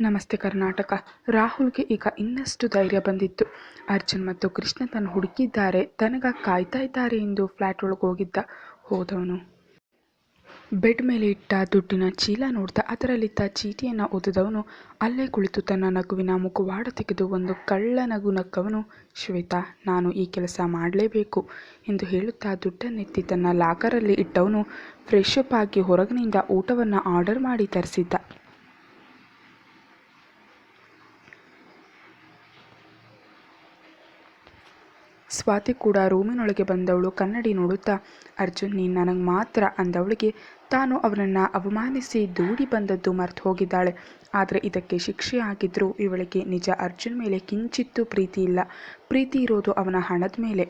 ನಮಸ್ತೆ ಕರ್ನಾಟಕ. ರಾಹುಲ್ಗೆ ಈಗ ಇನ್ನಷ್ಟು ಧೈರ್ಯ ಬಂದಿತ್ತು. ಅರ್ಜುನ್ ಮತ್ತು ಕೃಷ್ಣ ತನ್ನ ಹುಡುಕಿದ್ದಾರೆ ತನಗ ಕಾಯ್ತಾ ಇದ್ದಾರೆ ಎಂದು ಫ್ಲ್ಯಾಟ್ ಒಳಗೆ ಹೋಗಿದ್ದ ಹೋದವನು. ಬೆಡ್ ಮೇಲೆ ಇಟ್ಟ ದುಡ್ಡಿನ ಚೀಲ ನೋಡ್ತಾ ಅದರಲ್ಲಿದ್ದ ಚೀಟಿಯನ್ನು ಓದಿದವನು ಅಲ್ಲೇ ಕುಳಿತು ತನ್ನ ನಗುವಿನ ಮುಖವಾಡ ತೆಗೆದು ಒಂದು ಕಳ್ಳ ನಗು ನಕ್ಕವನು, ಶ್ವೇತಾ, ನಾನು ಈ ಕೆಲಸ ಮಾಡಲೇಬೇಕು ಎಂದು ಹೇಳುತ್ತಾ ದುಡ್ಡನ್ನೆತ್ತಿ ತನ್ನ ಲಾಕರಲ್ಲಿ ಇಟ್ಟವನು, ಫ್ರೆಶ್ ಅಪ್ ಆಗಿ ಹೊರಗಿನಿಂದ ಊಟವನ್ನು ಆರ್ಡರ್ ಮಾಡಿ ತರಿಸಿದ್ದ. ಸ್ವಾತಿ ಕೂಡ ರೂಮಿನೊಳಗೆ ಬಂದವಳು. ಕನ್ನಡಿ ನೋಡುತ್ತಾ, ಅರ್ಜುನ್ ನೀ ನನಗೆ ಮಾತ್ರ ಅಂದವಳಿಗೆ ತಾನು ಅವನನ್ನು ಅವಮಾನಿಸಿ ದೂಡಿ ಬಂದದ್ದು ಮರ್ತು ಹೋಗಿದ್ದಾಳೆ. ಆದರೆ ಇದಕ್ಕೆ ಶಿಕ್ಷೆ ಆಗಿದ್ರು ಇವಳಿಗೆ ನಿಜ. ಅರ್ಜುನ್ ಮೇಲೆ ಕಿಂಚಿತ್ತೂ ಪ್ರೀತಿ ಇಲ್ಲ. ಪ್ರೀತಿ ಇರೋದು ಅವನ ಹಣದ ಮೇಲೆ.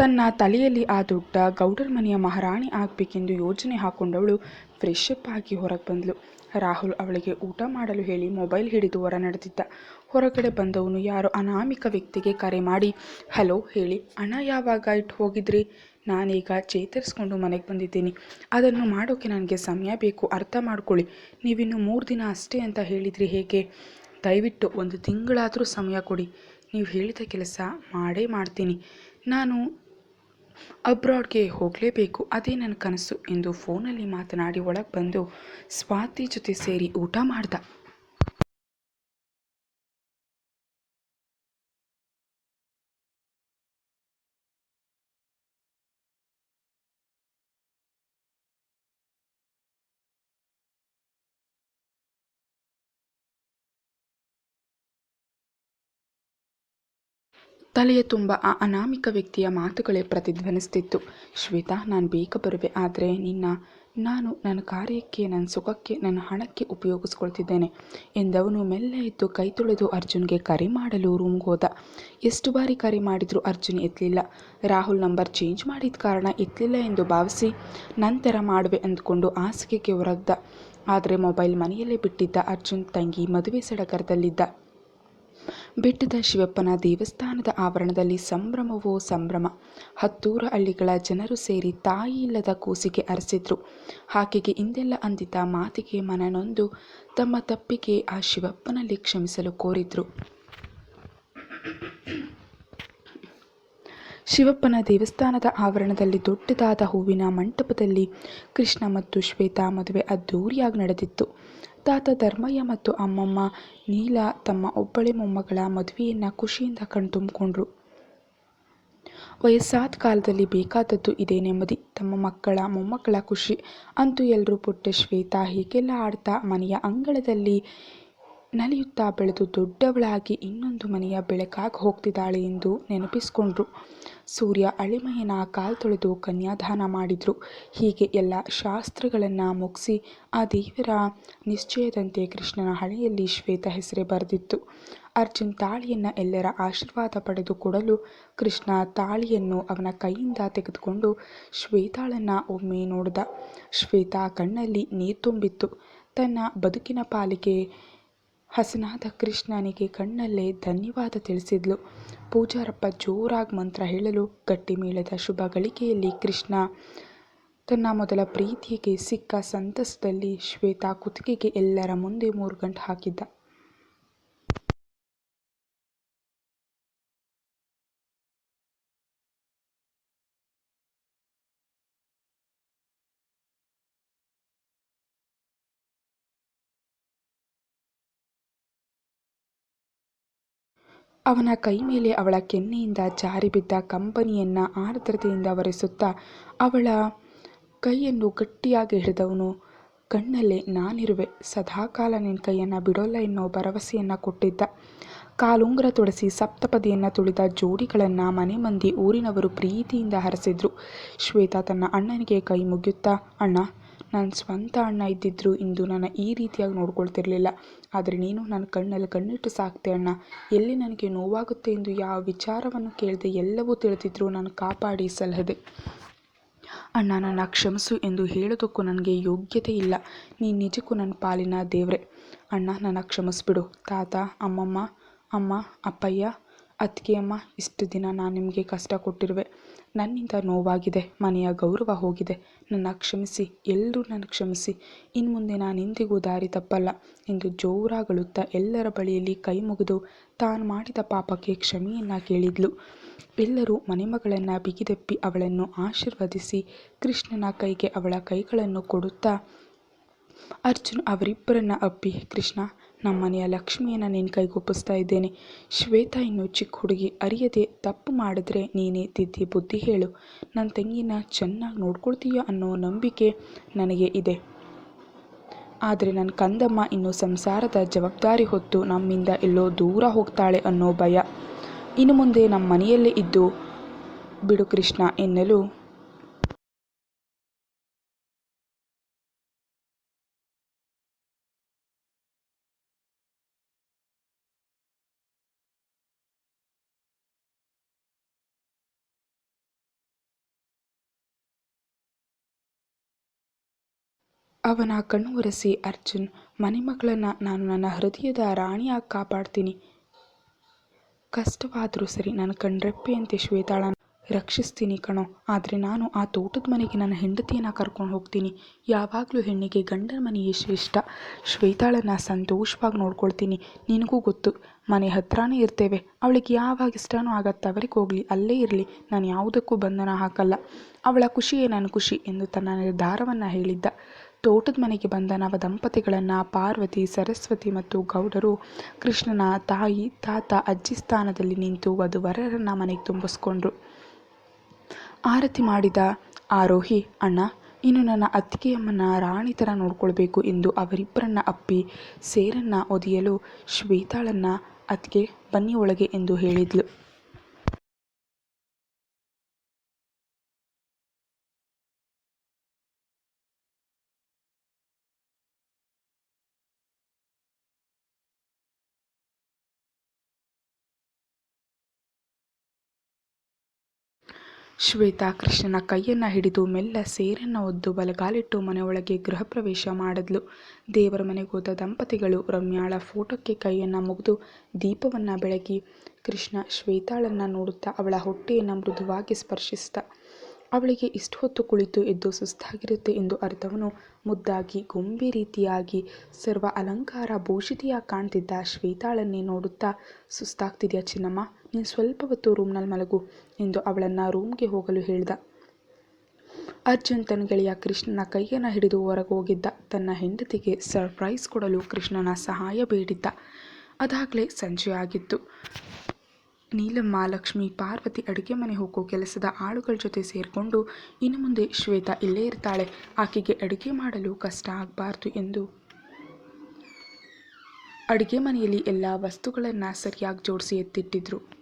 ತನ್ನ ತಲೆಯಲ್ಲಿ ಆ ದೊಡ್ಡ ಗೌಡರ ಮನೆಯ ಮಹಾರಾಣಿ ಆಗಬೇಕೆಂದು ಯೋಜನೆ ಹಾಕೊಂಡವಳು ಫ್ರೆಶ್ ಅಪ್ ಆಗಿ ಹೊರಗೆ ಬಂದಳು ರಾಹುಲ್ ಅವಳಿಗೆ ಊಟ ಮಾಡಲು ಹೇಳಿ ಮೊಬೈಲ್ ಹಿಡಿದು ಹೊರ ನಡೆದಿದ್ದ. ಹೊರಗಡೆ ಬಂದವನು ಯಾರು ಅನಾಮಿಕ ವ್ಯಕ್ತಿಗೆ ಕರೆ ಮಾಡಿ, ಹಲೋ, ಹೇಳಿ, ಹಣ ಯಾವಾಗ ಇಟ್ಟು ಹೋಗಿದ್ರಿ? ನಾನೀಗ ಚೇತರಿಸ್ಕೊಂಡು ಮನೆಗೆ ಬಂದಿದ್ದೀನಿ. ಅದನ್ನು ಮಾಡೋಕ್ಕೆ ನನಗೆ ಸಮಯ ಬೇಕು, ಅರ್ಥ ಮಾಡ್ಕೊಳ್ಳಿ. ನೀವಿನ್ನು ಮೂರು ದಿನ ಅಷ್ಟೇ ಅಂತ ಹೇಳಿದ್ರಿ ಹೇಗೆ? ದಯವಿಟ್ಟು ಒಂದು ತಿಂಗಳಾದರೂ ಸಮಯ ಕೊಡಿ. ನೀವು ಹೇಳಿದ ಕೆಲಸ ಮಾಡೇ ಮಾಡ್ತೀನಿ. ನಾನು ಅಬ್ರಾಡ್ಗೆ ಹೋಗಲೇಬೇಕು. ಅದೇ ನನ್ನ ಕನಸು ಎಂದು ಫೋನಲ್ಲಿ ಮಾತನಾಡಿ ಒಳಗೆ ಬಂದು ಸ್ವಾತಿ ಜೊತೆ ಸೇರಿ ಊಟ ಮಾಡ್ದ. ತಲೆಯ ತುಂಬ ಆ ಅನಾಮಿಕ ವ್ಯಕ್ತಿಯ ಮಾತುಗಳೇ ಪ್ರತಿಧ್ವನಿಸ್ತಿತ್ತು. ಶ್ವೇತಾ, ನಾನು ಬೇಗ ಬರುವೆ, ಆದರೆ ನಿನ್ನ, ನಾನು ನನ್ನ ಕಾರ್ಯಕ್ಕೆ, ನನ್ನ ಸುಖಕ್ಕೆ, ನನ್ನ ಹಣಕ್ಕೆ ಉಪಯೋಗಿಸ್ಕೊಳ್ತಿದ್ದೇನೆ ಎಂದವನು ಮೆಲ್ಲ ಎದ್ದು ಕೈ ತೊಳೆದು ಅರ್ಜುನ್ಗೆ ಕರೆ ಮಾಡಲು ರೂಮ್ಗೆ ಹೋದ. ಎಷ್ಟು ಬಾರಿ ಕರೆ ಮಾಡಿದರೂ ಅರ್ಜುನ್ ಎತ್ತಲಿಲ್ಲ ರಾಹುಲ್ ನಂಬರ್ ಚೇಂಜ್ ಮಾಡಿದ ಕಾರಣ ಎತ್ತಲಿಲ್ಲ ಎಂದು ಭಾವಿಸಿ ನಂತರ ಮಾಡುವೆ ಅಂದುಕೊಂಡು ಹಾಸಿಗೆಗೆ ಹೊರಗ್ದ ಆದರೆ ಮೊಬೈಲ್ ಮನೆಯಲ್ಲೇ ಬಿಟ್ಟಿದ್ದ ಅರ್ಜುನ್ ತಂಗಿ ಮದುವೆ ಸಡಗರದಲ್ಲಿದ್ದ. ಬೆಟ್ಟದ ಶಿವಪ್ಪನ ದೇವಸ್ಥಾನದ ಆವರಣದಲ್ಲಿ ಸಂಭ್ರಮವೋ ಸಂಭ್ರಮ. ಹತ್ತೂರ ಹಳ್ಳಿಗಳ ಜನರು ಸೇರಿ ತಾಯಿ ಇಲ್ಲದ ಕೂಸಿಗೆ ಅರಸಿದ್ರು. ಆಕೆಗೆ ಹಿಂದೆಲ್ಲ ಅಂದಿದ್ದ ಮಾತಿಗೆ ಮನನೊಂದು ತಮ್ಮ ತಪ್ಪಿಗೆ ಆ ಶಿವಪ್ಪನಲ್ಲಿ ಕ್ಷಮಿಸಲು ಕೋರಿದ್ರು. ಶಿವಪ್ಪನ ದೇವಸ್ಥಾನದ ಆವರಣದಲ್ಲಿ ದೊಡ್ಡದಾದ ಹೂವಿನ ಮಂಟಪದಲ್ಲಿ ಕೃಷ್ಣ ಮತ್ತು ಶ್ವೇತಾ ಮದುವೆ ಅದ್ದೂರಿಯಾಗಿ ನಡೆದಿತ್ತು. ತಾತ ಧರ್ಮಯ್ಯ ಮತ್ತು ಅಮ್ಮಮ್ಮ ನೀಲ ತಮ್ಮ ಒಬ್ಬಳೆ ಮೊಮ್ಮಗಳ ಮದುವೆಯನ್ನು ಖುಷಿಯಿಂದ ಕಣ್ತುಂಬಿಕೊಂಡ್ರು. ವಯಸ್ಸಾದ ಕಾಲದಲ್ಲಿ ಬೇಕಾದದ್ದು ಇದೇ ನೆಮ್ಮದಿ. ತಮ್ಮ ಮಕ್ಕಳ ಮೊಮ್ಮಕ್ಕಳ ಖುಷಿ. ಅಂತೂ ಎಲ್ಲರೂ ಪುಟ್ಟ ಶ್ವೇತಾ ಹೀಗೆಲ್ಲ ಆಡ್ತಾ ಮನೆಯ ಅಂಗಳದಲ್ಲಿ ನಲಿಯುತ್ತಾ ಬೆಳೆದು ದೊಡ್ಡವಳಾಗಿ ಇನ್ನೊಂದು ಮನೆಯ ಬೆಳಕಾಗಿ ಹೋಗ್ತಿದ್ದಾಳೆ ಎಂದು ನೆನಪಿಸಿಕೊಂಡ್ರು. ಸೂರ್ಯ ಅಳಿಮಯ್ಯನ ಕಾಲು ತೊಳೆದು ಕನ್ಯಾದಾನ ಮಾಡಿದ್ರು. ಹೀಗೆ ಎಲ್ಲ ಶಾಸ್ತ್ರಗಳನ್ನು ಮುಗಿಸಿ ಆ ದೇವರ ನಿಶ್ಚಯದಂತೆ ಕೃಷ್ಣನ ಹಳೆಯಲ್ಲಿ ಶ್ವೇತ ಹೆಸರೇ ಬರೆದಿತ್ತು. ಅರ್ಜುನ್ ತಾಳಿಯನ್ನು ಎಲ್ಲರ ಆಶೀರ್ವಾದ ಪಡೆದು ಕೊಡಲು ಕೃಷ್ಣ ತಾಳಿಯನ್ನು ಅವನ ಕೈಯಿಂದ ತೆಗೆದುಕೊಂಡು ಶ್ವೇತಾಳನ್ನು ಒಮ್ಮೆ ನೋಡಿದ. ಶ್ವೇತಾ ಕಣ್ಣಲ್ಲಿ ನೀರು ತುಂಬಿತ್ತು. ತನ್ನ ಬದುಕಿನ ಪಾಲಿಗೆ ಹಸನಾದ ಕೃಷ್ಣನಿಗೆ ಕಣ್ಣಲ್ಲೇ ಧನ್ಯವಾದ ತಿಳಿಸಿದ್ಲು. ಪೂಜಾರಪ್ಪ ಜೋರಾಗಿ ಮಂತ್ರ ಹೇಳಲು ಗಟ್ಟಿ ಮೇಳದ ಶುಭ ಗಳಿಕೆಯಲ್ಲಿ ಕೃಷ್ಣ ತನ್ನ ಮೊದಲ ಪ್ರೀತಿಗೆ ಸಿಕ್ಕ ಸಂತಸದಲ್ಲಿ ಶ್ವೇತಾ ಕುತ್ತಿಗೆಗೆ ಎಲ್ಲರ ಮುಂದೆ ಮೂರು ಗಂಟು ಹಾಕಿದ್ದ. ಅವನ ಕೈ ಮೇಲೆ ಅವಳ ಕೆನ್ನೆಯಿಂದ ಜಾರಿ ಬಿದ್ದ ಕಂಪನಿಯನ್ನು ಆರ್ದ್ರತೆಯಿಂದ ಒರೆಸುತ್ತಾ ಅವಳ ಕೈಯನ್ನು ಗಟ್ಟಿಯಾಗಿ ಹಿಡಿದವನು. ಕಣ್ಣಲ್ಲೇ ನಾನಿರುವೆ, ಸದಾಕಾಲ ನಿನ್ನ ಕೈಯನ್ನು ಬಿಡೋಲ್ಲ ಎನ್ನೋ ಭರವಸೆಯನ್ನು ಕೊಟ್ಟಿದ್ದ. ಕಾಲುಂಗ್ರ ತೊಡಸಿ ಸಪ್ತಪದಿಯನ್ನು ತುಳಿದ ಜೋಡಿಗಳನ್ನು ಮನೆ ಮಂದಿ ಊರಿನವರು ಪ್ರೀತಿಯಿಂದ ಹರಸಿದ್ರು. ಶ್ವೇತಾ ತನ್ನ ಅಣ್ಣನಿಗೆ ಕೈ ಮುಗಿಯುತ್ತಾ, ಅಣ್ಣ ನನ್ನ ಸ್ವಂತ ಅಣ್ಣ ಇದ್ದಿದ್ರು ಇಂದು ನನ್ನ ಈ ರೀತಿಯಾಗಿ ನೋಡ್ಕೊಳ್ತಿರ್ಲಿಲ್ಲ. ಆದರೆ ನೀನು ನನ್ನ ಕಣ್ಣಲ್ಲಿ ಕಣ್ಣಿಟ್ಟು ಸಾಕ್ತೆ ಅಣ್ಣ. ಎಲ್ಲಿ ನನಗೆ ನೋವಾಗುತ್ತೆ ಎಂದು ಯಾವ ವಿಚಾರವನ್ನು ಕೇಳದೆ ಎಲ್ಲವೂ ತಿಳಿದಿದ್ರು ನಾನು ಕಾಪಾಡಿ ಸಲಹದೆ ಅಣ್ಣ, ನನ್ನ ಕ್ಷಮಿಸು ಎಂದು ಹೇಳೋದಕ್ಕೂ ನನಗೆ ಯೋಗ್ಯತೆ ಇಲ್ಲ. ನೀನು ನಿಜಕ್ಕೂ ನನ್ನ ಪಾಲಿನ ದೇವರೇ. ಅಣ್ಣ, ನನ್ನ ಕ್ಷಮಿಸ್ಬಿಡು. ತಾತ, ಅಮ್ಮಮ್ಮ, ಅಮ್ಮ, ಅಪ್ಪಯ್ಯ ಅತ್ತಿಗೆಯಮ್ಮ ಇಷ್ಟು ದಿನ ನಾನು ನಿಮಗೆ ಕಷ್ಟ ಕೊಟ್ಟಿರುವೆ. ನನ್ನಿಂದ ನೋವಾಗಿದೆ, ಮನೆಯ ಗೌರವ ಹೋಗಿದೆ. ನನ್ನ ಕ್ಷಮಿಸಿ, ಎಲ್ಲರೂ ನನ್ನ ಕ್ಷಮಿಸಿ. ಇನ್ನು ಮುಂದೆ ನಾನು ಎಂದಿಗೂ ದಾರಿ ತಪ್ಪಲ್ಲ ಎಂದು ಜೋರಾಗಳುತ್ತಾ ಎಲ್ಲರ ಬಳಿಯಲ್ಲಿ ಕೈ ಮುಗಿದು ತಾನು ಮಾಡಿದ ಪಾಪಕ್ಕೆ ಕ್ಷಮೆಯನ್ನು ಕೇಳಿದ್ಲು. ಎಲ್ಲರೂ ಮನೆಮಗಳನ್ನು ಬಿಗಿದೆಪ್ಪಿ ಅವಳನ್ನು ಆಶೀರ್ವದಿಸಿ ಕೃಷ್ಣನ ಕೈಗೆ ಅವಳ ಕೈಗಳನ್ನು ಕೊಡುತ್ತಾ ಅರ್ಜುನ್ ಅವರಿಬ್ಬರನ್ನ ಅಪ್ಪಿ, ಕೃಷ್ಣ ನಮ್ಮ ಮನೆಯ ಲಕ್ಷ್ಮಿಯನ್ನು ನಿನ್ನ ಕೈಗೊಪ್ಪಿಸ್ತಾ ಇದ್ದೇನೆ. ಶ್ವೇತಾ ಇನ್ನು ಚಿಕ್ಕ ಹುಡುಗಿ. ಅರಿಯದೆ ತಪ್ಪು ಮಾಡಿದ್ರೆ ನೀನೇ ತಿದ್ದಿ ಬುದ್ಧಿ ಹೇಳು. ನನ್ನ ತಂಗಿನ ಚೆನ್ನಾಗಿ ನೋಡ್ಕೊಳ್ತೀಯ ಅನ್ನೋ ನಂಬಿಕೆ ನನಗೆ ಇದೆ. ಆದರೆ ನನ್ನ ಕಂದಮ್ಮ ಇನ್ನು ಸಂಸಾರದ ಜವಾಬ್ದಾರಿ ಹೊತ್ತು ನಮ್ಮಿಂದ ಎಲ್ಲೋ ದೂರ ಹೋಗ್ತಾಳೆ ಅನ್ನೋ ಭಯ. ಇನ್ನು ಮುಂದೆ ನಮ್ಮ ಮನೆಯಲ್ಲೇ ಇದ್ದು, ಬಿಡು ಕೃಷ್ಣ ಎನ್ನಲು ಅವನ ಕಣ್ಣು ಒರೆಸಿ, ಅರ್ಜುನ್, ಮನೆಮಗಳನ್ನು ನಾನು ನನ್ನ ಹೃದಯದ ರಾಣಿಯಾಗಿ ಕಾಪಾಡ್ತೀನಿ. ಕಷ್ಟವಾದರೂ ಸರಿ ನನ್ನ ಕಣ್ರೆಪ್ಪೆಯಂತೆ ಶ್ವೇತಾಳನ ರಕ್ಷಿಸ್ತೀನಿ ಕಣೋ. ಆದರೆ ನಾನು ಆ ತೋಟದ ಮನೆಗೆ ನನ್ನ ಹೆಂಡತಿಯನ್ನು ಕರ್ಕೊಂಡು ಹೋಗ್ತೀನಿ. ಯಾವಾಗಲೂ ಹೆಣ್ಣಿಗೆ ಗಂಡನ ಮನೆಯೇ ಶ್ರೇಷ್ಠ ಶ್ವೇತಾಳನ್ನು ಸಂತೋಷವಾಗಿ ನೋಡ್ಕೊಳ್ತೀನಿ. ನಿನಗೂ ಗೊತ್ತು, ಮನೆ ಹತ್ರನೇ ಇರ್ತೇವೆ. ಅವಳಿಗೆ ಯಾವಾಗ ಇಷ್ಟನೋ ಆಗತ್ತೆ ಅವರಿಗೆ ಹೋಗಲಿ. ಅಲ್ಲೇ ಇರಲಿ. ನಾನು ಯಾವುದಕ್ಕೂ ಬಂಧನ ಹಾಕಲ್ಲ. ಅವಳ ಖುಷಿಯೇ ನನ್ನ ಖುಷಿ? ಎಂದು ತನ್ನ ನಿರ್ಧಾರವನ್ನು ಹೇಳಿದ್ದ. ತೋಟದ ಮನೆಗೆ ಬಂದ ನವ ದಂಪತಿಗಳನ್ನು ಪಾರ್ವತಿ, ಸರಸ್ವತಿ ಮತ್ತು ಗೌಡರು ಕೃಷ್ಣನ ತಾಯಿ, ತಾತ ಅಜ್ಜಿ ಸ್ಥಾನದಲ್ಲಿ ನಿಂತು ವಧುವರರನ್ನು ಮನೆಗೆ ತುಂಬಿಸ್ಕೊಂಡ್ರು. ಆರತಿ ಮಾಡಿದ ಆರೋಹಿ, ಅಣ್ಣ, ಇನ್ನು ನನ್ನ ಅತ್ತಿಗೆಯಮ್ಮನ ರಾಣಿ ಥರ ನೋಡ್ಕೊಳ್ಬೇಕು ಎಂದು ಅವರಿಬ್ಬರನ್ನ ಅಪ್ಪಿ ಸೇರನ್ನ ಒದೆಯಲು ಶ್ವೇತಾಳನ್ನ, ಅತ್ತಿಗೆ ಬನ್ನಿ ಒಳಗೆ ಎಂದು ಹೇಳಿದ್ಲು. ಶ್ವೇತಾ ಕೃಷ್ಣನ ಕೈಯನ್ನು ಹಿಡಿದು ಮೆಲ್ಲ ಸೇರನ್ನು ಒದ್ದು ಬಲಗಾಲಿಟ್ಟು ಮನೆಯೊಳಗೆ ಗೃಹ ಪ್ರವೇಶ ಮಾಡಿದ್ಲು. ದೇವರ ಮನೆಗೆ ಹೋದ ದಂಪತಿಗಳು ರಮ್ಯಾಳ ಫೋಟೋಕ್ಕೆ ಕೈಯನ್ನು ಮುಗಿದು ದೀಪವನ್ನು ಬೆಳಗಿ ಕೃಷ್ಣ ಶ್ವೇತಾಳನ್ನು ನೋಡುತ್ತಾ ಅವಳ ಹೊಟ್ಟೆಯನ್ನು ಮೃದುವಾಗಿ ಸ್ಪರ್ಶಿಸಿದ ಅವಳಿಗೆ ಇಷ್ಟು ಹೊತ್ತು ಕುಳಿತು ಎದ್ದು ಸುಸ್ತಾಗಿರುತ್ತೆ ಎಂದು ಅರ್ಥವನು. ಮುದ್ದಾಗಿ ಗೊಂಬೆ ರೀತಿಯಾಗಿ ಸರ್ವ ಅಲಂಕಾರ ಭೂಷಿತಿಯಾಗಿ ಕಾಣ್ತಿದ್ದ ಶ್ವೇತಾಳನ್ನೇ ನೋಡುತ್ತಾ ಸುಸ್ತಾಗ್ತಿದೆಯಾ ಚಿನ್ನಮ್ಮ? ನೀನು ಸ್ವಲ್ಪ ಹೊತ್ತು ರೂಮ್ನಲ್ಲಿ ಮಲಗು ಎಂದು ಅವಳನ್ನು ರೂಮ್ಗೆ ಹೋಗಲು ಹೇಳಿದ. ಅರ್ಜುನ್ ತನ್ನ ಗೆಳೆಯ ಕೃಷ್ಣನ ಕೈಯನ್ನು ಹಿಡಿದು ಹೊರಗೆ ಹೋಗಿದ್ದ. ತನ್ನ ಹೆಂಡತಿಗೆ ಸರ್ಪ್ರೈಸ್ ಕೊಡಲು ಕೃಷ್ಣನ ಸಹಾಯ ಬೇಡಿದ್ದ. ಅದಾಗಲೇ ಸಂಜೆ ಆಗಿತ್ತು. ನೀಲಮ್ಮ, ಲಕ್ಷ್ಮಿ, ಪಾರ್ವತಿ ಅಡುಗೆ ಮನೆ ಹೋಗೋ ಕೆಲಸದ ಆಳುಗಳ ಜೊತೆ ಸೇರಿಕೊಂಡು ಇನ್ನು ಮುಂದೆ ಶ್ವೇತಾ ಇಲ್ಲೇ ಇರ್ತಾಳೆ. ಆಕೆಗೆ ಅಡುಗೆ ಮಾಡಲು ಕಷ್ಟ ಆಗಬಾರ್ದು ಎಂದು. ಅಡುಗೆ ಮನೆಯಲ್ಲಿ ಎಲ್ಲ ವಸ್ತುಗಳನ್ನು ಸರಿಯಾಗಿ ಜೋಡಿಸಿ ಎತ್ತಿಟ್ಟಿದ್ರು.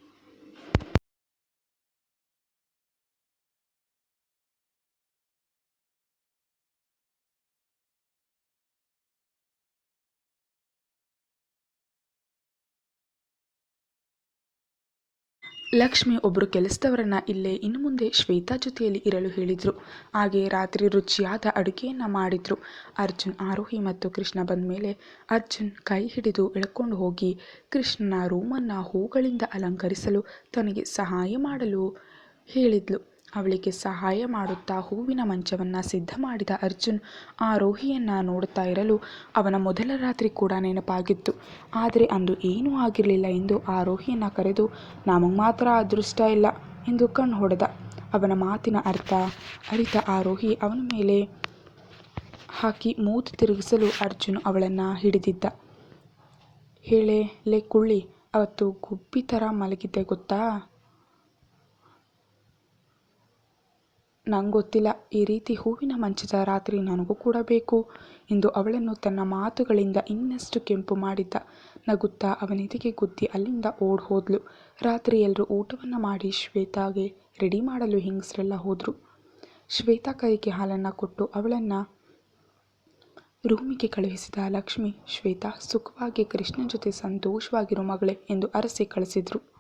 ಲಕ್ಷ್ಮಿ ಒಬ್ಬರು ಕೆಲಸದವರನ್ನ ಇಲ್ಲೇ ಇನ್ನು ಮುಂದೆ ಶ್ವೇತಾ ಜೊತೆಯಲ್ಲಿ ಇರಲು ಹೇಳಿದರು. ಹಾಗೆ ರಾತ್ರಿ ರುಚಿಯಾದ ಅಡುಗೆಯನ್ನು ಮಾಡಿದ್ರು. ಅರ್ಜುನ್ ಆರೋಹಿ ಮತ್ತು ಕೃಷ್ಣ ಬಂದ ಮೇಲೆ ಅರ್ಜುನ್ ಕೈ ಹಿಡಿದು ಎಳ್ಕೊಂಡು ಹೋಗಿ ಕೃಷ್ಣನ ರೂಮನ್ನು ಹೂಗಳಿಂದ ಅಲಂಕರಿಸಲು ತನಗೆ ಸಹಾಯ ಮಾಡಲು ಹೇಳಿದ್ಲು. ಅವಳಿಗೆ ಸಹಾಯ ಮಾಡುತ್ತಾ ಹೂವಿನ ಮಂಚವನ್ನು ಸಿದ್ಧ ಮಾಡಿದ ಅರ್ಜುನ್ ಆ ರೋಹಿಯನ್ನು ನೋಡುತ್ತಾ ಇರಲು ಅವನ ಮೊದಲ ರಾತ್ರಿ ಕೂಡ ನೆನಪಾಗಿತ್ತು. ಆದರೆ ಅಂದು ಏನೂ ಆಗಿರಲಿಲ್ಲ ಎಂದು ಆ ರೋಹಿಯನ್ನು ಕರೆದು, ನಮಗೆ ಮಾತ್ರ ಅದೃಷ್ಟ ಇಲ್ಲ ಎಂದು ಕಣ್ಣು ಹೊಡೆದ. ಅವನ ಮಾತಿನ ಅರ್ಥ ಅರಿತ ಆ ರೋಹಿ ಅವನ ಮೇಲೆ ಹಾಕಿ ಮೂತು ತಿರುಗಿಸಲು ಅರ್ಜುನ್ ಅವಳನ್ನು ಹಿಡಿದಿದ್ದ. ಹೇಳೆ, ಲೇ, ಕುಳ್ಳಿ, ಅವತ್ತು ಗುಬ್ಬಿ ಥರ ಮಲಗಿದ್ದೆ ಗೊತ್ತಾ? ಗೊತ್ತಿಲ್ಲ. ಈ ರೀತಿ ಹೂವಿನ ಮಂಚದ ರಾತ್ರಿ ನನಗೂ ಕೂಡ ಬೇಕು ಎಂದು ಅವಳನ್ನು ತನ್ನ ಮಾತುಗಳಿಂದ ಇನ್ನಷ್ಟು ಕೆಂಪು ಮಾಡಿದ್ದ. ನಗುತ್ತಾ ಅವನೆದೆಗೆ ಗುದ್ದಿ ಅಲ್ಲಿಂದ ಓಡ್ ಹೋದ್ಲು. ರಾತ್ರಿ ಎಲ್ಲರೂ ಊಟವನ್ನು ಮಾಡಿ ಶ್ವೇತಾಗೆ ರೆಡಿ ಮಾಡಲು ಹೆಂಗಸರೆಲ್ಲ ಹೋದರು. ಶ್ವೇತಾ ಕೈಗೆ ಹಾಲನ್ನು ಕೊಟ್ಟು ಅವಳನ್ನು ರೂಮಿಗೆ ಕಳುಹಿಸಿದ ಲಕ್ಷ್ಮಿ, ಶ್ವೇತಾ, ಸುಖವಾಗಿ ಕೃಷ್ಣನ ಜೊತೆ ಸಂತೋಷವಾಗಿರೋ ಮಗಳೇ ಎಂದು ಅರಸಿ ಕಳಿಸಿದ್ರು.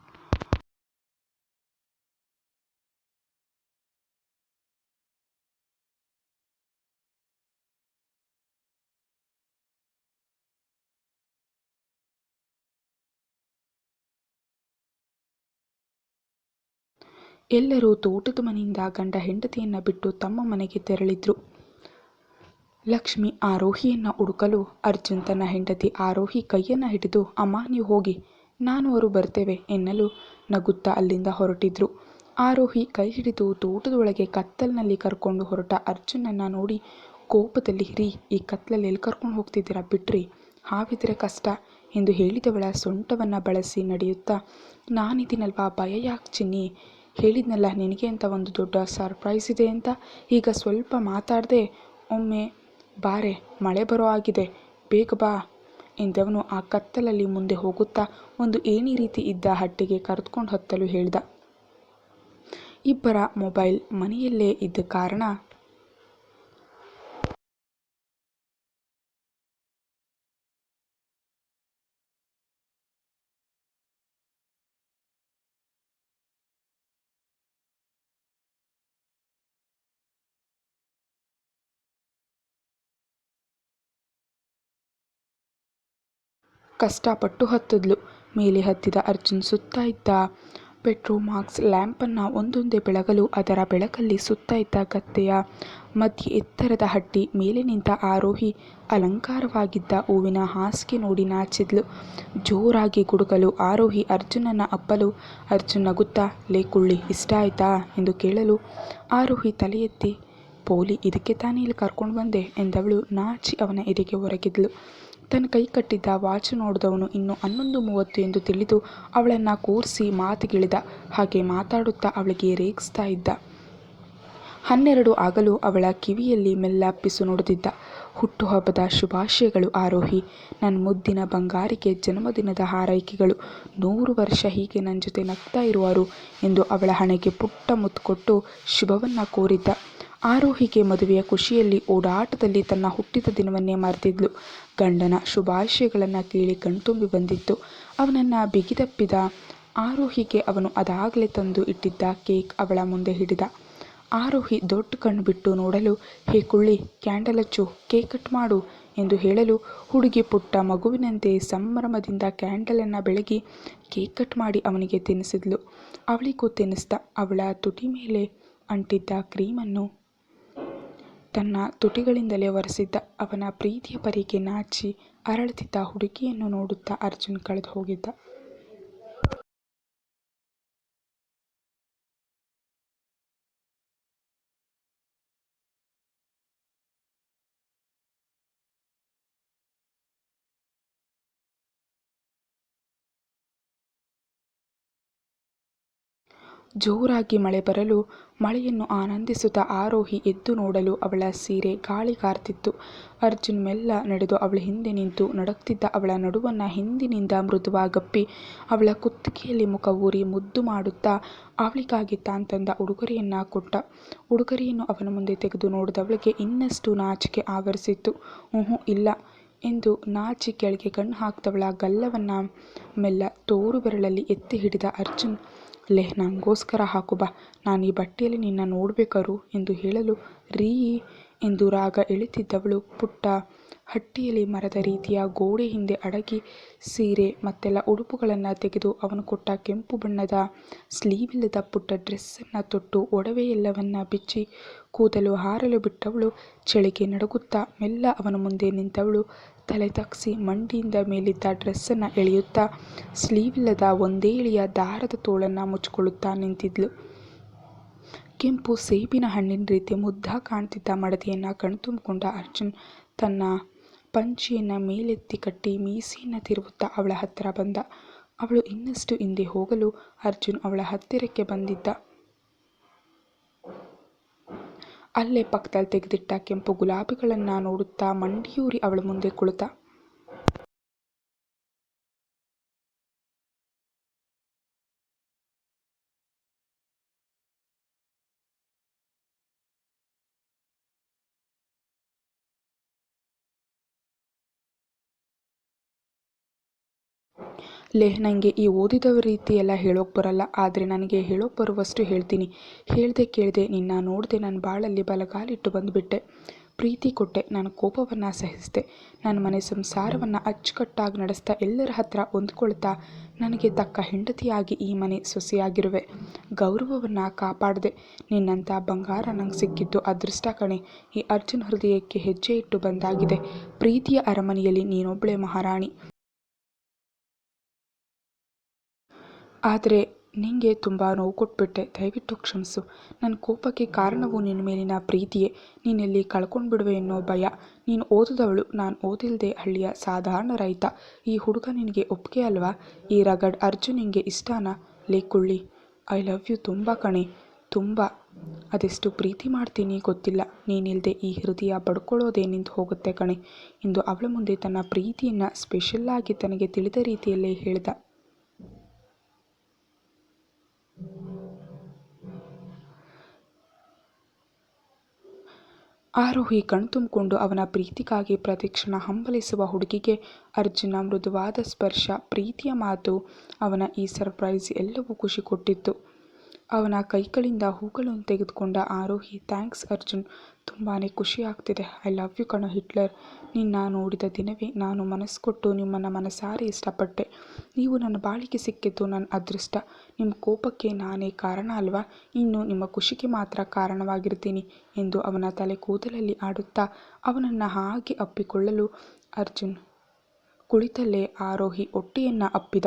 ಎಲ್ಲರೂ ತೋಟದ ಮನೆಯಿಂದ ಗಂಡ ಹೆಂಡತಿಯನ್ನ ಬಿಟ್ಟು ತಮ್ಮ ಮನೆಗೆ ತೆರಳಿದ್ರು. ಲಕ್ಷ್ಮಿ ಆರೋಹಿಯನ್ನು ಹುಡುಕಲು ಅರ್ಜುನ್ ತನ್ನ ಹೆಂಡತಿ ಆರೋಹಿ ಕೈಯನ್ನ ಹಿಡಿದು, ಅಮ್ಮ, ನೀವು ಹೋಗಿ, ನಾನು ಅವರು ಬರ್ತೇವೆ ಎನ್ನಲು ನಗುತ್ತಾ ಅಲ್ಲಿಂದ ಹೊರಟಿದ್ರು. ಆರೋಹಿ ಕೈ ಹಿಡಿದು ತೋಟದೊಳಗೆ ಕತ್ತಲಿನಲ್ಲಿ ಕರ್ಕೊಂಡು ಹೊರಟ ಅರ್ಜುನನ್ನು ನೋಡಿ ಕೋಪದಲ್ಲಿ ಹಿರಿ ಈ ಕತ್ತಲಲ್ಲಿ ಎಲ್ಲಿ ಕರ್ಕೊಂಡು ಹೋಗ್ತಿದ್ದೀರಾ? ಬಿಟ್ರಿ ಹಾವಿದ್ರೆ ಕಷ್ಟ ಎಂದು ಹೇಳಿದವಳ ಸೊಂಟವನ್ನ ಬಳಸಿ ನಡೆಯುತ್ತಾ, ನಾನಿದ್ದೀನಲ್ವಾ, ಭಯ ಯಾಕೆ ಚಿನ್ನಿ? ಹೇಳಿದ್ನಲ್ಲ, ನಿನಗೆ ಅಂತ ಒಂದು ದೊಡ್ಡ ಸರ್ಪ್ರೈಸ್ ಇದೆ ಅಂತ? ಈಗ ಸ್ವಲ್ಪ ಮಾತಾಡದೆ, ಒಮ್ಮೆ ಬಾರೆ, ಮಳೆ ಬರೋ ಆಗಿದೆ, ಬೇಗ ಬಾ ಎಂದವನು ಆ ಕತ್ತಲಲ್ಲಿ ಮುಂದೆ ಹೋಗುತ್ತಾ ಒಂದು ಏಣಿ ರೀತಿ ಇದ್ದ ಹಟ್ಟಿಗೆ ಕರೆದುಕೊಂಡು ಹತ್ತಲು ಹೇಳಿದ. ಇಬ್ಬರ ಮೊಬೈಲ್ ಮನೆಯಲ್ಲೇ ಇದ್ದ ಕಾರಣ ಕಷ್ಟಪಟ್ಟು ಹತ್ತಿದ್ಲು. ಮೇಲೆ ಹತ್ತಿದ ಅರ್ಜುನ್ ಸುತ್ತ ಇದ್ದ. ಪೆಟ್ರೋಮಾಕ್ಸ್ ಲ್ಯಾಂಪನ್ನು ಒಂದೊಂದೇ ಬೆಳಗಲು ಅದರ ಬೆಳಕಲ್ಲಿ ಸುತ್ತ ಇದ್ದ ಗದ್ದೆಯ ಮಧ್ಯೆ ಎತ್ತರದ ಹಟ್ಟಿ, ಮೇಲೆ ನಿಂತ ಆರೋಹಿ ಅಲಂಕಾರವಾಗಿದ್ದ ಹೂವಿನ ಹಾಸಿಗೆ ನೋಡಿ ನಾಚಿದ್ಲು. ಜೋರಾಗಿ ಗುಡುಗಲು ಆರೋಹಿ ಅರ್ಜುನನ ಅಪ್ಪಲು, ಅರ್ಜುನ್ ನಗುತ್ತಾ? ಲೇ ಕುಳ್ಳಿ, ಇಷ್ಟ ಆಯ್ತಾ? ಎಂದು ಕೇಳಲು ಆರೋಹಿ ತಲೆ ಎತ್ತಿ ಪೋಲಿ, ಇದಕ್ಕೆ ತಾನೇ ಇಲ್ಲಿ ಕರ್ಕೊಂಡು ಬಂದೆ? ಎಂದವಳು ನಾಚಿ ಅವನ ಎದೆಗೆ ಹೊರಗಿದ್ಲು ತನ್ನ ಕೈ ಕಟ್ಟಿದ್ದ ವಾಚ್ ನೋಡಿದವನು ಇನ್ನು ಹನ್ನೊಂದು ಮೂವತ್ತು ಎಂದು ತಿಳಿದು ಅವಳನ್ನು ಕೂರಿಸಿ ಮಾತಿಗಿಳಿದ. ಹಾಗೆ ಮಾತಾಡುತ್ತಾ ಅವಳಿಗೆ ರೇಗಿಸ್ತಾ ಇದ್ದ. ಹನ್ನೆರಡು ಆಗಲು ಅವಳ ಕಿವಿಯಲ್ಲಿ ಮೆಲ್ಲ ಪಿಸು ನುಡಿದಿದ್ದ. ಹುಟ್ಟುಹಬ್ಬದ ಶುಭಾಶಯಗಳು ಆರೋಹಿ. ನನ್ನ ಮುದ್ದಿನ ಬಂಗಾರಿಗೆ ಜನ್ಮದಿನದ ಹಾರೈಕೆಗಳು. ನೂರು ವರ್ಷ ಹೀಗೆ ನನ್ನ ಜೊತೆ ನಗ್ತಾ ಇರುವರು ಎಂದು ಅವಳ ಹಣೆಗೆ ಪುಟ್ಟ ಮುತ್ತು ಕೊಟ್ಟು ಶುಭವನ್ನ ಕೋರಿದ್ದ. ಆರೋಹಿಗೆ ಮದುವೆಯ ಖುಷಿಯಲ್ಲಿ ಓಡಾಟದಲ್ಲಿ ತನ್ನ ಹುಟ್ಟಿದ ದಿನವನ್ನೇ ಮರೆತಿದ್ಲು. ಗಂಡನ ಶುಭಾಶಯಗಳನ್ನು ಕೇಳಿ ಕಣ್ತುಂಬಿ ಬಂದಿತ್ತು. ಅವನನ್ನು ಬಿಗಿದಪ್ಪಿದ ಆರೋಹಿಗೆ ಅವನು ಅದಾಗಲೇ ತಂದು ಇಟ್ಟಿದ್ದ ಕೇಕ್ ಅವಳ ಮುಂದೆ ಹಿಡಿದ. ಆರೋಹಿ ದೊಡ್ಡ ಕಣ್ಣು ಬಿಟ್ಟು ನೋಡಲು, ಹೇ ಕುಳ್ಳಿ, ಕ್ಯಾಂಡಲ್ ಹಚ್ಚು, ಕೇಕ್ ಕಟ್ ಮಾಡು ಎಂದು ಹೇಳಲು ಹುಡುಗಿ ಪುಟ್ಟ ಮಗುವಿನಂತೆ ಸಂಭ್ರಮದಿಂದ ಕ್ಯಾಂಡಲನ್ನು ಬೆಳಗಿ ಕೇಕ್ ಕಟ್ ಮಾಡಿ ಅವನಿಗೆ ತಿನ್ನಿಸಿದ್ಲು. ಅವಳಿಗೂ ತಿನ್ನಿಸ್ದ. ಅವಳ ತುಟಿ ಮೇಲೆ ಅಂಟಿದ್ದ ಕ್ರೀಮನ್ನು ತನ್ನ ತುಟಿಗಳಿಂದಲೇ ಒರೆಸಿದ್ದ ಅವನ ಪ್ರೀತಿಯ ಪರಿಗೆ ನಾಚಿ ಅರಳುತ್ತಿದ್ದ ಹುಡುಗಿಯನ್ನು ನೋಡುತ್ತಾ ಅರ್ಜುನ್ ಕಳೆದು ಹೋಗಿದ್ದ. ಜೋರಾಗಿ ಮಳೆ ಬರಲು ಮಳೆಯನ್ನು ಆನಂದಿಸುತ್ತಾ ಆರೋಹಿ ಎದ್ದು ನೋಡಲು ಅವಳ ಸೀರೆ ಗಾಳಿಗಾರ್ತಿತ್ತು ಅರ್ಜುನ್ ಮೆಲ್ಲ ನಡೆದು ಅವಳ ಹಿಂದೆ ನಿಂತು ನಡುಗ್ತಿದ್ದ ಅವಳ ನಡುವನ್ನು ಹಿಂದಿನಿಂದ ಮೃದುವಾಗಪ್ಪಿ ಅವಳ ಕುತ್ತಿಗೆಯಲ್ಲಿ ಮುಖ ಊರಿ ಮುದ್ದು ಮಾಡುತ್ತಾ ಅವಳಿಗಾಗಿ ತಾನ್ ತಂದ ಉಡುಗೊರೆಯನ್ನ ಕೊಟ್ಟ. ಉಡುಗೊರೆಯನ್ನು ಅವನ ಮುಂದೆ ತೆಗೆದು ನೋಡಿದವಳಿಗೆ ಇನ್ನಷ್ಟು ನಾಚಿಕೆ ಆವರಿಸಿತ್ತು. ಊಹು ಇಲ್ಲ ಎಂದು ನಾಚಿ ಕೆಳಗೆ ಕಣ್ಣು ಹಾಕ್ತವಳ ಗಲ್ಲವನ್ನ ಮೆಲ್ಲ ತೋರು ಬೆರಳಲ್ಲಿ ಎತ್ತಿ ಹಿಡಿದ ಅರ್ಜುನ್ ಲೇ ನನಗೋಸ್ಕರ ಹಾಕು ಬಾ. ನಾನು ಈ ಬಟ್ಟೆಯಲ್ಲಿ ನಿನ್ನ ನೋಡ್ಬೇಕಾರು ಎಂದು ಹೇಳಲು ರೀ ಎಂದು ರಾಗ ಎಳಿತಿದ್ದವಳು. ಪುಟ್ಟ ಹಟ್ಟಿಯಲ್ಲಿ ಮರದ ರೀತಿಯ ಗೋಡೆ ಹಿಂದೆ ಅಡಗಿ ಸೀರೆ ಮತ್ತೆಲ್ಲ ಉಡುಪುಗಳನ್ನು ತೆಗೆದು ಅವನು ಕೊಟ್ಟ ಕೆಂಪು ಬಣ್ಣದ ಸ್ಲೀವಿಲ್ಲದ ಪುಟ್ಟ ಡ್ರೆಸ್ಸನ್ನು ತೊಟ್ಟು ಒಡವೆ ಎಲ್ಲವನ್ನ ಬಿಚ್ಚಿ ಕೂದಲು ಹಾರಲು ಬಿಟ್ಟವಳು. ಚಳಿಗೆ ನಡುಗುತ್ತಾ ಮೆಲ್ಲ ಅವನ ಮುಂದೆ ನಿಂತವಳು. ತಲೆ ತಗ್ಸಿ ಮಂಡಿಯಿಂದ ಮೇಲಿದ್ದ ಡ್ರೆಸ್ಸನ್ನು ಎಳೆಯುತ್ತಾ ಸ್ಲೀವಿಲ್ಲದ ಒಂದೇ ಇಳಿಯ ದಾರದ ತೋಳನ್ನು ಮುಚ್ಚಿಕೊಳ್ಳುತ್ತಾ ನಿಂತಿದ್ಲು. ಕೆಂಪು ಸೇಬಿನ ಹಣ್ಣಿನ ರೀತಿ ಮುದ್ದ ಕಾಣ್ತಿದ್ದ ಮಡದಿಯನ್ನು ಕಣ್ತುಂಬಿಕೊಂಡ ಅರ್ಜುನ್ ತನ್ನ ಪಂಚೆಯನ್ನು ಮೇಲೆತ್ತಿ ಕಟ್ಟಿ ಮೀಸೆಯನ್ನು ತಿರುವುತ್ತಾ ಅವಳ ಹತ್ತಿರ ಬಂದ. ಅವಳು ಇನ್ನಷ್ಟು ಹಿಂದೆ ಹೋಗಲು ಅರ್ಜುನ್ ಅವಳ ಹತ್ತಿರಕ್ಕೆ ಬಂದಿದ್ದ. ಅಲ್ಲೇ ಪಕ್ಕದಲ್ಲಿ ತೆಗೆದಿಟ್ಟ ಕೆಂಪು ಗುಲಾಬಿಗಳನ್ನು ನೋಡುತ್ತಾ ಮಂಡಿಯೂರಿ ಅವಳ ಮುಂದೆ ಕುಳಿತ. ಲೇ ನನಗೆ ಈ ಓದಿದವ ರೀತಿ ಹೇಳೋಕೆ ಬರಲ್ಲ, ಆದರೆ ನನಗೆ ಹೇಳೋಕೆ ಬರುವಷ್ಟು ಹೇಳ್ತೀನಿ. ಹೇಳ್ದೆ ಕೇಳದೆ ನಿನ್ನ ನೋಡದೆ ನನ್ನ ಬಾಳಲ್ಲಿ ಬಲಗಾಲಿಟ್ಟು ಬಂದುಬಿಟ್ಟೆ. ಪ್ರೀತಿ ಕೊಟ್ಟೆ, ನಾನು ಕೋಪವನ್ನು ಸಹಿಸಿದೆ. ನನ್ನ ಮನೆ ಸಂಸಾರವನ್ನು ಅಚ್ಚುಕಟ್ಟಾಗಿ ನಡೆಸ್ತಾ ಎಲ್ಲರ ಹತ್ರ ಹೊಂದ್ಕೊಳ್ತಾ ನನಗೆ ತಕ್ಕ ಹೆಂಡತಿಯಾಗಿ ಈ ಮನೆ ಸೊಸೆಯಾಗಿರುವೆ. ಗೌರವವನ್ನು ಕಾಪಾಡಿದೆ. ನಿನ್ನಂಥ ಬಂಗಾರ ನಂಗೆ ಸಿಕ್ಕಿದ್ದು ಅದೃಷ್ಟ ಕಣೆ. ಈ ಅರ್ಜುನ್ ಹೃದಯಕ್ಕೆ ಹೆಜ್ಜೆ ಇಟ್ಟು ಬಂದಾಗಿದೆ. ಪ್ರೀತಿಯ ಅರಮನೆಯಲ್ಲಿ ನೀನೊಬ್ಬಳೆ ಮಹಾರಾಣಿ. ಆದರೆ ನಿಂಗೆ ತುಂಬ ನೋವು ಕೊಟ್ಬಿಟ್ಟೆ. ದಯವಿಟ್ಟು ಕ್ಷಮಿಸು. ನನ್ನ ಕೋಪಕ್ಕೆ ಕಾರಣವು ನಿನ್ನ ಮೇಲಿನ ಪ್ರೀತಿಯೇ. ನೀನೆಲ್ಲಿ ಕಳ್ಕೊಂಡ್ಬಿಡುವೆ ಎನ್ನೋ ಭಯ. ನೀನು ಓದಿದವಳು, ನಾನು ಓದಿಲ್ಲದೆ ಹಳ್ಳಿಯ ಸಾಧಾರಣ ರೈತ. ಈ ಹುಡುಗ ನಿನಗೆ ಒಪ್ಪಿಗೆ ಅಲ್ವಾ? ಈ ರಗಡ್ ಅರ್ಜುನ್ ನಿಂಗೆ ಇಷ್ಟನಾ? ಲೇ ಕುಳ್ಳಿ, ಐ ಲವ್ ಯು ತುಂಬ ಕಣೆ. ತುಂಬ. ಅದೆಷ್ಟು ಪ್ರೀತಿ ಮಾಡ್ತೀನಿ ಗೊತ್ತಿಲ್ಲ. ನೀನಿಲ್ಲದೆ ಈ ಹೃದಯ ಬಡ್ಕೊಳ್ಳೋದೇ ನಿಂತು ಹೋಗುತ್ತೆ ಕಣೆ. ಇಂದು ಅವಳ ಮುಂದೆ ತನ್ನ ಪ್ರೀತಿಯನ್ನು ಸ್ಪೆಷಲ್ಲಾಗಿ ತನಗೆ ತಿಳಿದ ರೀತಿಯಲ್ಲೇ ಹೇಳಿದ. ಆರೋಹಿ ಕಣ್ತುಂಬಿಕೊಂಡು ಅವನ ಪ್ರೀತಿಗಾಗಿ ಪ್ರತಿಕ್ಷಣ ಹಂಬಲಿಸುವ ಹುಡುಗಿಗೆ ಅರ್ಜುನ ಮೃದುವಾದ ಸ್ಪರ್ಶ, ಪ್ರೀತಿಯ ಮಾತು ಅವನ ಈ ಸರ್ಪ್ರೈಸ್ ಎಲ್ಲವೂ ಖುಷಿ ಕೊಟ್ಟಿತ್ತು. ಅವನ ಕೈಗಳಿಂದ ಹೂಗಳನ್ನು ತೆಗೆದುಕೊಂಡ ಆರೋಹಿ, ಥ್ಯಾಂಕ್ಸ್ ಅರ್ಜುನ್, ತುಂಬಾನೇ ಖುಷಿ ಆಗ್ತಿದೆ. ಐ ಲವ್ ಯು ಕಣೋ ಹಿಟ್ಲರ್. ನಿನ್ನ ನೋಡಿದ ದಿನವೇ ನಾನು ಮನಸ್ಸು ಕೊಟ್ಟು ನಿಮ್ಮನ್ನು ಮನಸಾರೆ ಇಷ್ಟಪಟ್ಟೆ. ನೀವು ನನ್ನ ಬಾಳಿಗೆ ಸಿಕ್ಕಿದ್ದು ನನ್ನ ಅದೃಷ್ಟ. ನಿಮ್ಮ ಕೋಪಕ್ಕೆ ನಾನೇ ಕಾರಣ ಅಲ್ವಾ? ಇನ್ನು ನಿಮ್ಮ ಖುಷಿಗೆ ಮಾತ್ರ ಕಾರಣವಾಗಿರ್ತೀನಿ ಎಂದು ಅವನ ತಲೆ ಕೂದಲಲ್ಲಿ ಆಡುತ್ತಾ ಅವನನ್ನು ಹಾಗೆ ಅಪ್ಪಿಕೊಳ್ಳಲು ಅರ್ಜುನ್ ಕುಳಿತಲ್ಲೇ ಆರೋಹಿ ಹೊಟ್ಟೆಯನ್ನು ಅಪ್ಪಿದ.